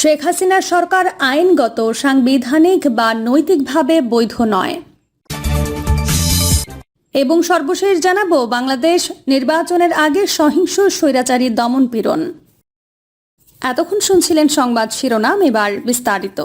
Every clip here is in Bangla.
শেখ হাসিনার সরকার আইনগত, সাংবিধানিক বা নৈতিকভাবে বৈধ নয়। এবং সর্বশেষ জানাব, বাংলাদেশ নির্বাচনের আগে সহিংস স্বৈরাচারী দমন পীড়ন। এতক্ষণ শুনছিলেন সংবাদ শিরোনাম, এবার বিস্তারিত।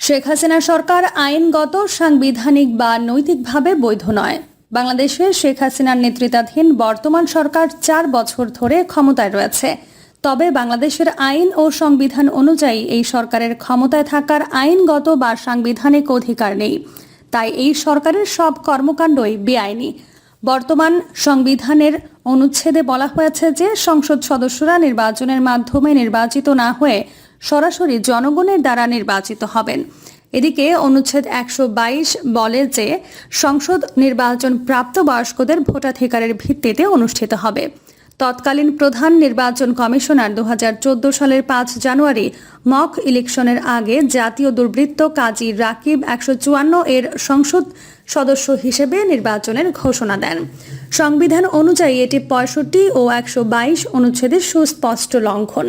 শেখ হাসিনা সরকার আইনগত, সাংবিধানিক বা নৈতিকভাবে বৈধ নয়। বাংলাদেশে শেখ হাসিনার নেতৃত্বাধীন বর্তমান সরকার চার বছর ধরে ক্ষমতায় রয়েছে। তবে বাংলাদেশের আইন ও সংবিধান অনুযায়ী এই সরকারের ক্ষমতায় থাকার আইনগত বা সাংবিধানিক অধিকার নেই। তাই এই সরকারের সব কর্মকাণ্ডই বেআইনি। বর্তমান সংবিধানের অনুচ্ছেদে বলা হয়েছে যে, সংসদ সদস্যরা নির্বাচনের মাধ্যমে নির্বাচিত না হয়ে সরাসরি জনগণের দ্বারা নির্বাচিত হবেন। এদিকে অনুচ্ছেদ একশো বাইশ বলে যে, সংসদ নির্বাচন প্রাপ্তবয়স্কদের ভোটাধিকারের ভিত্তিতে অনুষ্ঠিত হবে। তৎকালীন প্রধান নির্বাচন কমিশনার দুহাজার চোদ্দ সালের পাঁচ জানুয়ারি মক ইলেকশনের আগে জাতীয় দুর্বৃত্ত কাজী রাকিব একশো চুয়ান্ন এর সংসদ সদস্য হিসেবে নির্বাচনের ঘোষণা দেন। সংবিধান অনুযায়ী এটি পঁয়ষট্টি ও একশো বাইশ অনুচ্ছেদের সুস্পষ্ট লঙ্ঘন।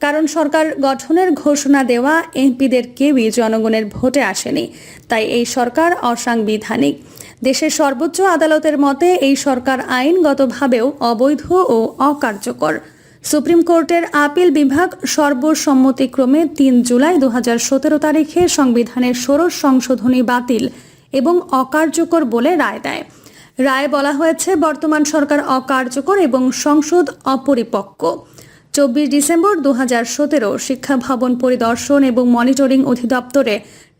কারণ সরকার গঠনের ঘোষণা দেওয়া এমপিদের কেউই জনগণের ভোটে আসেনি। তাই এই সরকার অসাংবিধানিক। দেশের সর্বোচ্চ আদালতের মতে এই সরকার আইনগতভাবেও অবৈধ ও অকার্যকর। সুপ্রিম কোর্টের আপিল বিভাগ সর্বসম্মতিক্রমে তিন জুলাই দু হাজার সতেরো তারিখে সংবিধানের ষোড়শ সংশোধনী বাতিল এবং অকার্যকর বলে রায় দেয়। রায় বলা হয়েছে, বর্তমান সরকার অকার্যকর এবং সংসদ অপরিপক্ক। চব্বিশ ডিসেম্বর দু হাজার সতেরো শিক্ষা ভবন পরিদর্শন এবং মনিটরিং অধিদপ্তরে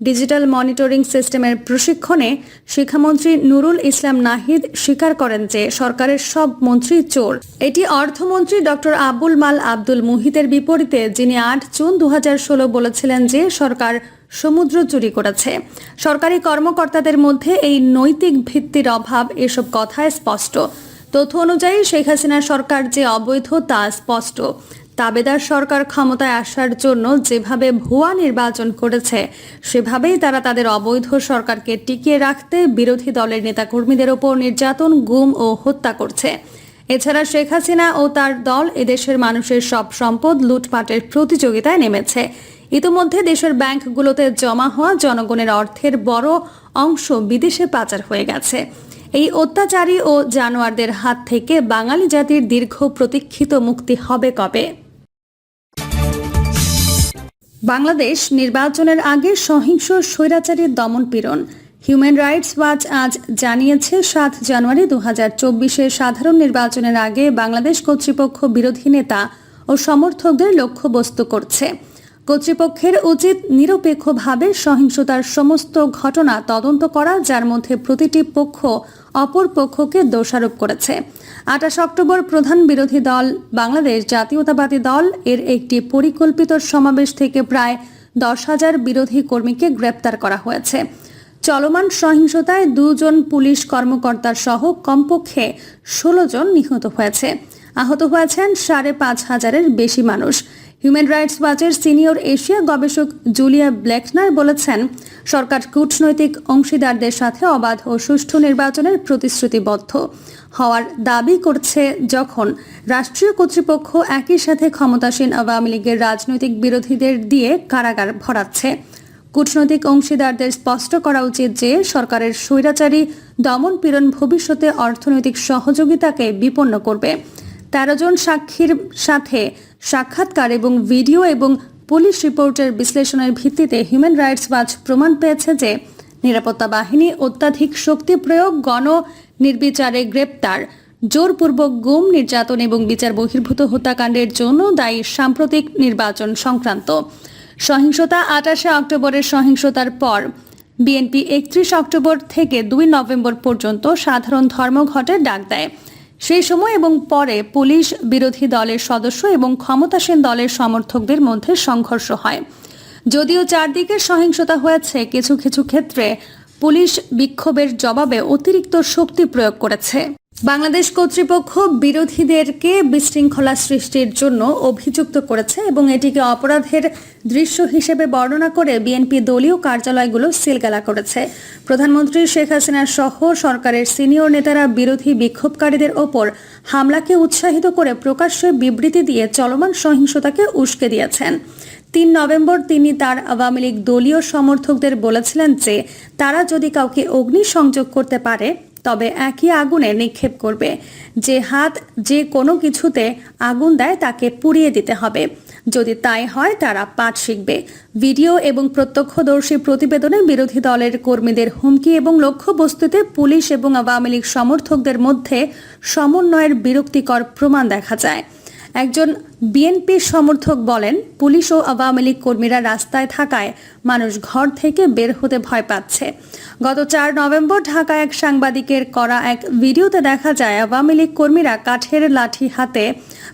ডিজিটাল মনিটরিং সিস্টেমের প্রশিক্ষণে শিক্ষামন্ত্রী নুরুল ইসলাম নাহিদ স্বীকার করেন যে সরকারের সব মন্ত্রী চোর। এটি অর্থমন্ত্রী ডক্টর আবুল মাল আব্দুল মুহিতের বিপরীতে, যিনি আট জুন দু হাজার ষোলো বলেছিলেন যে সরকার সমুদ্র চুরি করেছে। সরকারি কর্মকর্তাদের মধ্যে এই নৈতিক ভিত্তির অভাব এসব কথায় স্পষ্ট। তথ্য অনুযায়ী শেখ হাসিনার সরকার যে অবৈধ তা স্পষ্ট। তাবেদার সরকার ক্ষমতায় আসার জন্য যেভাবে ভুয়া নির্বাচন করেছে, সেভাবেই তারা তাদের অবৈধ সরকারকে টিকিয়ে রাখতে বিরোধী দলের নেতাকর্মীদের ওপর নির্যাতন, গুম ও হত্যা করছে। এছাড়া শেখ হাসিনা ও তার দল এদেশের মানুষের সব সম্পদ লুটপাটের প্রতিযোগিতায় নেমেছে। ইতিমধ্যে দেশের ব্যাংকগুলোতে জমা হওয়া জনগণের অর্থের বড় অংশ বিদেশে পাচার হয়ে গেছে। এই অত্যাচারী ও জানোয়ারদের হাত থেকে বাঙালি জাতির দীর্ঘ প্রতীক্ষিত মুক্তি হবে কবে? বাংলাদেশ নির্বাচনের আগে সহিংস স্বৈরাচারীর দমন পীড়ন। হিউম্যান রাইটস ওয়াচ আজ জানিয়েছে, সাত জানুয়ারি দু হাজার সাধারণ নির্বাচনের আগে বাংলাদেশ কর্তৃপক্ষ বিরোধী নেতা ও সমর্থকদের লক্ষ্যবস্তু করছে। কর্তৃপক্ষের উচিত নিরপেক্ষভাবে সহিংসতার সমস্ত ঘটনা তদন্ত করা, যার মধ্যে প্রতিটি পক্ষ অপর পক্ষকে দোষারোপ করেছে। আঠাশ অক্টোবর প্রধান বিরোধী দল, বাংলাদেশ জাতীয়তাবাদী দল, এর একটি পরিকল্পিত সমাবেশ থেকে প্রায় দশ হাজার বিরোধী কর্মীকে গ্রেপ্তার করা হয়েছে। চলমান সহিংসতায় দুজন পুলিশ কর্মকর্তার সহ কমপক্ষে ষোলো জন নিহত হয়েছে। আহত হয়েছেন সাড়ে পাঁচ হাজারের বেশি মানুষ। হিউম্যান রাইটস ওয়াচের সিনিয়র এশিয়া গবেষক জুলিয়া ব্ল্যাকনার বলেছেন, সরকার কূটনৈতিক অংশীদারদের সাথে অবাধ ও সুষ্ঠু নির্বাচনের প্রতিশ্রুতিবদ্ধ। হওয়ার দাবি করছে যখন রাষ্ট্রীয় কর্তৃপক্ষ একই সাথে ক্ষমতাসীন আওয়ামী লীগের রাজনৈতিক বিরোধীদের দিয়ে কারাগার ভরাচ্ছে। কূটনৈতিক অংশীদারদের স্পষ্ট করা উচিত যে, সরকারের স্বৈরাচারী দমন পীড়ন ভবিষ্যতে অর্থনৈতিক সহযোগিতাকে বিপন্ন করবে। তেরো জন সাক্ষীর সাথে সাক্ষাৎকার এবং ভিডিও এবং পুলিশ রিপোর্টের বিশ্লেষণের ভিত্তিতে হিউম্যান রাইটস ওয়াচ প্রমাণ পেয়েছে যে নিরাপত্তা বাহিনী অত্যাধিক শক্তি প্রয়োগ গণ নির্বিচারে গ্রেপ্তার, জোরপূর্বক গুম, নির্যাতন এবং বিচার বহির্ভূত হত্যাকাণ্ডের জন্য দায়ী সাম্প্রতিক নির্বাচন সংক্রান্ত। সহিংসতা আটাশে অক্টোবরের সহিংসতার পর বিএনপি একত্রিশ অক্টোবর থেকে দুই নভেম্বর পর্যন্ত সাধারণ ধর্মঘটের ডাক দেয়। সেই সময় এবং পরে পুলিশ, বিরোধী দলের সদস্য এবং ক্ষমতাসীন দলের সমর্থকদের মধ্যে সংঘর্ষ হয়। যদিও চারদিকে সহিংসতা হয়েছে, কিছু কিছু ক্ষেত্রে পুলিশ বিক্ষোভের জবাবে অতিরিক্ত শক্তি প্রয়োগ করেছে। বাংলাদেশ কর্তৃপক্ষ বিরোধীদেরকে বিশৃঙ্খলা সৃষ্টির জন্য অভিযুক্ত করেছে এবং এটিকে অপরাধের দৃশ্য হিসেবে বর্ণনা করে বিএনপি দলীয় কার্যালয়গুলো সিলগালা করেছে। প্রধানমন্ত্রী শেখ হাসিনা সহ সরকারের সিনিয়র নেতারা বিরোধী বিক্ষোভকারীদের ওপর হামলাকে উৎসাহিত করে প্রকাশ্যে বিবৃতি দিয়ে চলমান সহিংসতাকে উস্কে দিয়েছেন। তিন নভেম্বর তিনি তার আওয়ামী লীগ দলীয় সমর্থকদের বলেছিলেন যে তারা যদি কাউকে অগ্নিসংযোগ করতে পারে তবে একই আগুনে নিক্ষেপ করবে। যে হাত যে কোনো কিছুতে আগুন দেয় তাকে পুড়িয়ে দিতে হবে। যদি তাই হয়, তারা পাঠ শিখবে। ভিডিও এবং প্রত্যক্ষদর্শী প্রতিবেদনে বিরোধী দলের কর্মীদের হুমকি এবং লক্ষ্যবস্তুতে পুলিশ এবং আওয়ামী লীগ সমর্থকদের মধ্যে সমন্বয়ের বিরক্তিকর প্রমাণ দেখা যায়। একজন বিএনপি সমর্থক বলেন, পুলিশ ও আওয়ামী লীগ কর্মীরা রাস্তায় থাকায় মানুষ ঘর থেকে বের হতে ভয় পাচ্ছে। গত চার নভেম্বর ঢাকায় এক সাংবাদিকের করা এক ভিডিওতে দেখা যায়, আওয়ামী লীগ কর্মীরা কাঠের লাঠি হাতে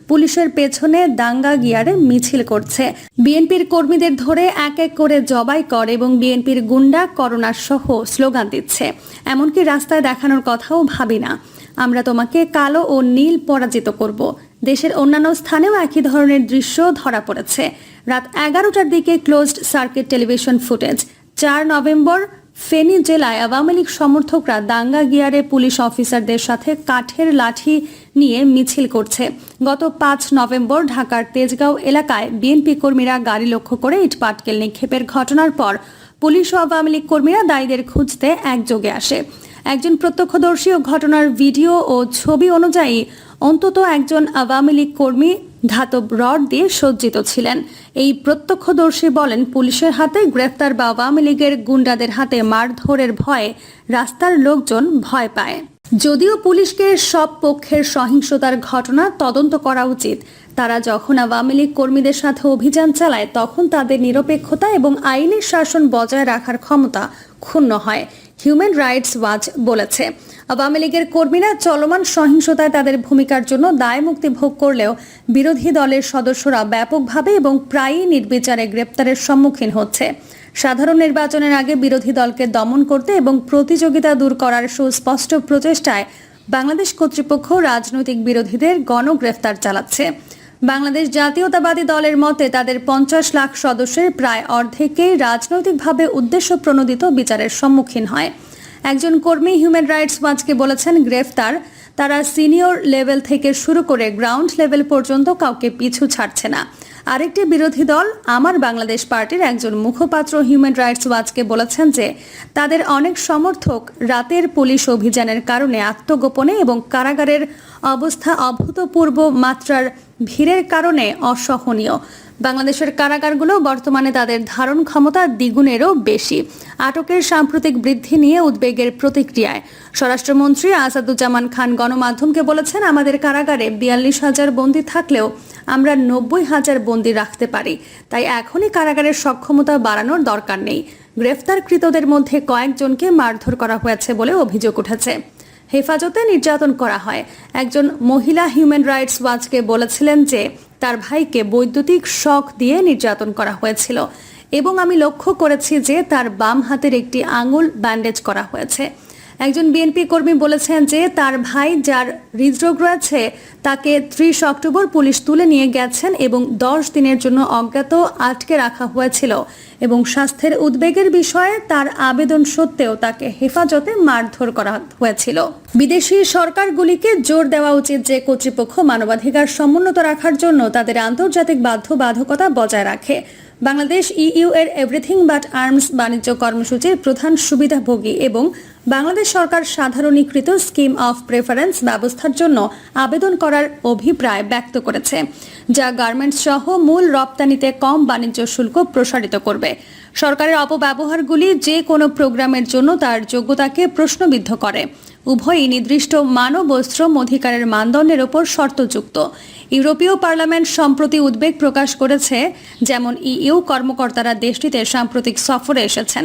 পুলিশের পেছনে দাঙ্গা গিয়ারে মিছিল করছে। বিএনপির কর্মীদের ধরে এক এক করে জবাই কর এবং বিএনপির গুন্ডা করোনা সহ স্লোগান দিচ্ছে। এমনকি রাস্তায় দেখানোর কথাও ভাবি না। আমরা তোমাকে কালো ও নীল পরাজিত করব। দেশের অন্যান্য স্থানেও একই ধরনের দৃশ্য ধরা পড়েছে। রাত এগারোটার দিকে ক্লোজড সার্কিট টেলিভিশন ফুটেজ চার নভেম্বর, ফেনী জেলায় আওয়ামী লীগ সমর্থকরা দাঙ্গা গিয়ারে পুলিশ অফিসারদের সাথে কাঠের লাঠি নিয়ে মিছিল করছে। গত পাঁচ নভেম্বর ঢাকার তেজগাঁও এলাকায় বিএনপি কর্মীরা গাড়ি লক্ষ্য করে ইটপাটকেল নিক্ষেপের ঘটনার পর পুলিশ ও আওয়ামী লীগ কর্মীরা দায়ীদের খুঁজতে একযোগে আসে। একজন প্রত্যক্ষদর্শী ঘটনার ভিডিও ও ছবি অনুযায়ী অন্তত একজন আওয়ামী লীগ কর্মী ধাতব রড দিয়ে সজ্জিত ছিলেন। এই প্রত্যক্ষদর্শী বলেন, পুলিশের হাতে গ্রেফতার বা আওয়ামী লীগের গুন্ডাদের হাতে মারধরের ভয়ে রাস্তার লোকজন ভয় পায়। যদিও পুলিশকে সব পক্ষের সহিংসতার ঘটনা তদন্ত করা উচিত, তারা যখন আওয়ামী লীগ কর্মীদের সাথে অভিযান চালায়, তখন তাদের নিরপেক্ষতা এবং আইনের শাসন বজায় রাখার ক্ষমতা ক্ষুণ্ণ হয় হিউম্যান রাইটস ওয়াচ বলেছে। আওয়ামী লীগের কর্মীরা চলমান সহিংসতায় তাদের ভূমিকার জন্য দায় মুক্তি ভোগ করলেও বিরোধী দলের সদস্যরা ব্যাপকভাবে এবং প্রায়ই নির্বিচারে গ্রেপ্তারের সম্মুখীন হচ্ছে। সাধারণ নির্বাচনের আগে বিরোধী দলকে দমন করতে এবং প্রতিযোগিতা দূর করার সুস্পষ্ট প্রচেষ্টায় বাংলাদেশ কর্তৃপক্ষ রাজনৈতিক বিরোধীদের গণগ্রেফতার চালাচ্ছে। বাংলাদেশ জাতীয়তাবাদী দলের মতে তাদের পঞ্চাশ লাখ সদস্যের প্রায় অর্ধেকেই রাজনৈতিকভাবে উদ্দেশ্য প্রণোদিত বিচারের সম্মুখীন হয়। একজন কর্মী হিউম্যান রাইটস ওয়াচকে বলেছেন, গ্রেফতার, তারা সিনিয়র লেভেল থেকে শুরু করে গ্রাউন্ড লেভেল পর্যন্ত কাউকে পিছু ছাড়ছে না। আরেকটি বিরোধী দল আমার বাংলাদেশ পার্টির একজন মুখপাত্র হিউম্যান রাইটস ওয়াচকে বলেছেন যে তাদের অনেক সমর্থক রাতের পুলিশ অভিযানের কারণে আত্মগোপনে এবং কারাগারের অবস্থা অভূতপূর্ব মাত্রার ভিড়ের কারণে অসহনীয়। বাংলাদেশের কারাগারগুলো বর্তমানে তাদের ধারণ ক্ষমতা দ্বিগুণেরও বেশি। আটকের সাম্প্রতিক বৃদ্ধি নিয়ে উদ্বেগের প্রতিক্রিয়ায়। স্বরাষ্ট্রমন্ত্রী আসাদুজ্জামান খান গণমাধ্যমকে বলেছেন, আমাদের কারাগারে বিয়াল্লিশ হাজার বন্দী থাকলেও আমরা নব্বই হাজার বন্দী রাখতে পারি। তাই এখনই কারাগারের সক্ষমতা বাড়ানোর দরকার নেই। গ্রেফতারকৃতদের মধ্যে কয়েকজনকে মারধর করা হয়েছে বলে অভিযোগ উঠেছে। হেফাজতে নির্যাতন করা হয়। একজন মহিলা হিউম্যান রাইটস ওয়াচকে বলেছিলেন যে, তার ভাইকে বৈদ্যুতিক শক দিয়ে নির্যাতন করা হয়েছিল এবং আমি লক্ষ্য করেছি যে তার বাম হাতের একটি আঙুল ব্যান্ডেজ করা হয়েছে। একজন বিএনপি কর্মী বলেছেন যে তার ভাই যার হৃদরোগ রয়েছে, তাকে ত্রিশ অক্টোবর পুলিশ তুলে নিয়ে গেছেন এবং দশ দিনের জন্য অজ্ঞাত আটকে রাখা হয়েছিল এবং স্বাস্থ্যের উদ্বেগের বিষয়ে তার আবেদন সত্ত্বেও তাকে হেফাজতে মারধর করা হয়েছিল। বিদেশি সরকারগুলিকে জোর দেওয়া উচিত যে কর্তৃপক্ষ মানবাধিকার সমুন্নত রাখার জন্য তাদের আন্তর্জাতিক বাধ্যবাধকতা বজায় রাখে। বাংলাদেশ ইইউ এর এভরিথিং বাট আর্মস বাণিজ্য কর্মসূচির প্রধান সুবিধাভোগী এবং বাংলাদেশ সরকার সাধারণীকৃত স্কিম অফ প্রেফারেন্স ব্যবস্থার জন্য আবেদন করার অভিপ্রায় ব্যক্ত করেছে, যা গার্মেন্টস সহ মূল রপ্তানিতে কম বাণিজ্য শুল্ক প্রসারিত করবে। সরকারের অপব্যবহারগুলি যে কোনো প্রোগ্রামের জন্য তার যোগ্যতাকে প্রশ্নবিদ্ধ করে। উভয়ই নির্দিষ্ট মানব ও শ্রম অধিকারের মানদণ্ডের ওপর শর্তযুক্ত। ইউরোপীয় পার্লামেন্ট সম্প্রতি উদ্বেগ প্রকাশ করেছে, যেমন ইইউ কর্মকর্তারা দেশটিতে সাম্প্রতিক সফরে এসেছেন।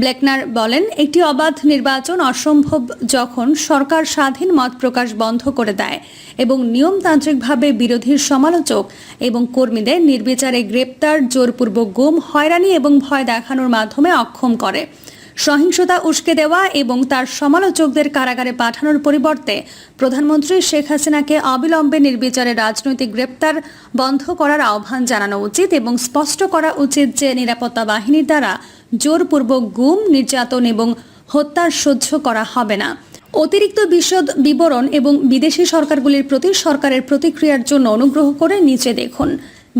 ব্লেকনার বলেন, একটি অবাধ নির্বাচন অসম্ভব যখন সরকার স্বাধীন মত প্রকাশ বন্ধ করে দেয় এবং নিয়মতান্ত্রিকভাবে বিরোধীর সমালোচক এবং কর্মীদের নির্বিচারে গ্রেপ্তার, জোরপূর্বক গুম, হয়রানি এবং ভয় দেখানোর মাধ্যমে অক্ষম করে। সহিংসতা উস্কে দেওয়া এবং তার সমালোচকদের কারাগারে পাঠানোর পরিবর্তে প্রধানমন্ত্রী শেখ হাসিনাকে অবিলম্বে নির্বিচারে রাজনৈতিক গ্রেপ্তার বন্ধ করার আহ্বান জানানো উচিত এবং স্পষ্ট করা উচিত যে নিরাপত্তা বাহিনীর দ্বারা জোরপূর্বক গুম, নির্যাতন এবং হত্যার সহ্য করা হবে না। অতিরিক্ত বিশদ বিবরণ এবং বিদেশি সরকারগুলির প্রতি সরকারের প্রতিক্রিয়ার জন্য অনুগ্রহ করে নিচে দেখুন।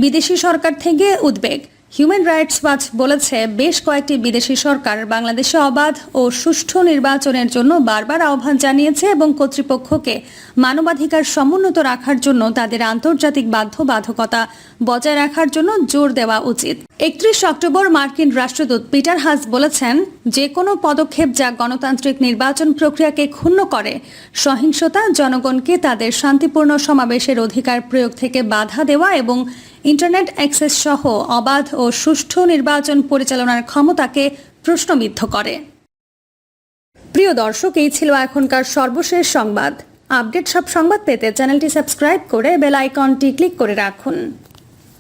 বিদেশি সরকার থেকে উদ্বেগ। হিউম্যান রাইটস ওয়াচ বলেছে, বেশ কয়েকটি বিদেশি সরকার বাংলাদেশে অবাধ ও সুষ্ঠু নির্বাচনের জন্য বারবার আহ্বান জানিয়েছে এবং কর্তৃপক্ষকে মানবাধিকার সমুন্নত রাখার জন্য তাদের আন্তর্জাতিক বাধ্যবাধকতা বজায় রাখার জন্য জোর দেওয়া উচিত। একত্রিশ অক্টোবর মার্কিন রাষ্ট্রদূত পিটার হাস বলেছেন যে কোনো পদক্ষেপ যা গণতান্ত্রিক নির্বাচন প্রক্রিয়াকে ক্ষুণ্ণ করে, সহিংসতা জনগণকে তাদের শান্তিপূর্ণ সমাবেশের অধিকার প্রয়োগ থেকে বাধা দেওয়া এবং ইন্টারনেট অ্যাক্সেস সহ অবাধ ও সুষ্ঠু নির্বাচন পরিচালনার ক্ষমতাকে প্রশ্নবিদ্ধ করে। প্রিয় দর্শক, এই ছিল এখনকার সর্বশেষ সংবাদ। আপডেট সব সংবাদ পেতে চ্যানেলটি সাবস্ক্রাইব করে বেল আইকনটি ক্লিক করে রাখুন।